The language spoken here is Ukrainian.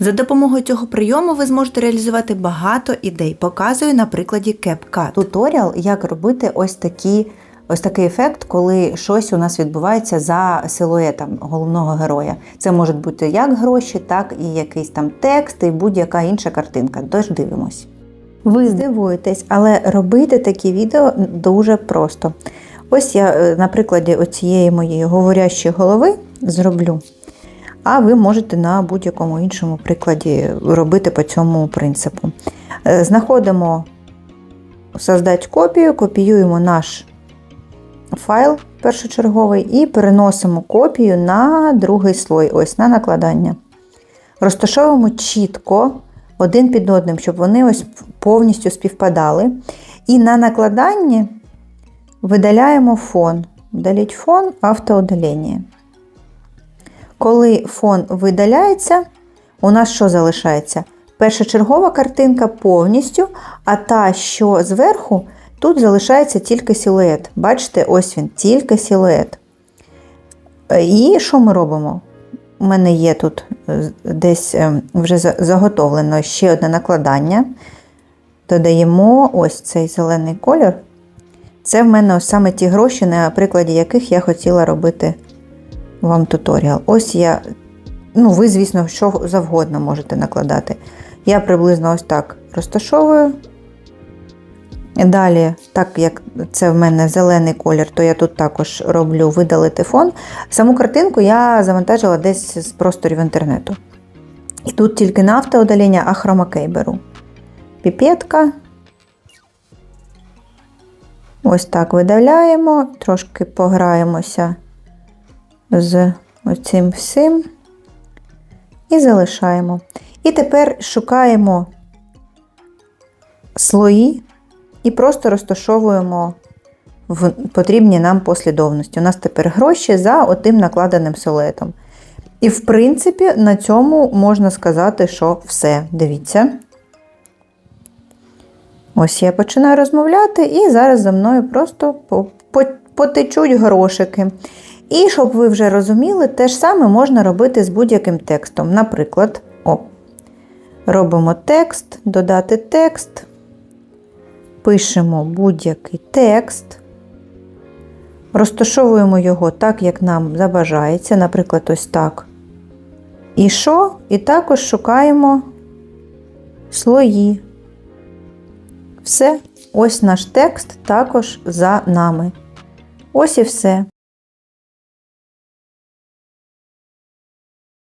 За допомогою цього прийому ви зможете реалізувати багато ідей. Показую на прикладі CapCut. Туторіал, як робити ось такі. Ось такий ефект, коли щось у нас відбувається за силуетом головного героя. Це можуть бути як гроші, так і якийсь там текст, і будь-яка інша картинка. Тож дивимось. Ви здивуєтесь, але робити такі відео дуже просто. Ось я е, на прикладі оцієї моєї говорящої голови зроблю. А ви можете на будь-якому іншому прикладі робити по цьому принципу. Е, Знаходимо создать копію, копіюємо наш файл першочерговий і переносимо копію на другий слой, ось на накладання. Розташовуємо чітко один під одним, щоб вони ось повністю співпадали. І на накладанні видаляємо фон. Удаліть фон, автоудалення. Коли фон видаляється, у нас що залишається? Першочергова картинка повністю, а та, що зверху, тут залишається тільки силует. Бачите, ось він, тільки силует. І що ми робимо? У мене є тут е, десь е, вже заготовлено ще одне накладання. Додаємо ось цей зелений колір. Це в мене саме ті гроші, на прикладі яких я хотіла робити вам туторіал. Ось я, ну, ви, звісно, що завгодно можете накладати. Я приблизно ось так розташовую. Далі, так як це в мене зелений колір, то я тут також роблю видалити фон. Саму картинку я завантажила десь з просторів інтернету. І тут тільки на автоудалення, а хромакей беру. Піпетка. Ось так видаляємо, трошки пограємося з оцим всім і залишаємо. І тепер шукаємо слої і просто розташовуємо в потрібній нам послідовності. У нас тепер гроші за отим накладеним силуетом. І, в принципі, на цьому можна сказати, що все. Дивіться. Ось я починаю розмовляти, і зараз за мною просто по- по- потечуть грошики. І щоб ви вже розуміли, те ж саме можна робити з будь-яким текстом. Наприклад, о, робимо текст, додати текст, пишемо будь-який текст, розташовуємо його так, як нам забажається, наприклад, ось так. І що? І також шукаємо слої. Все, ось наш текст також за нами. Ось і все.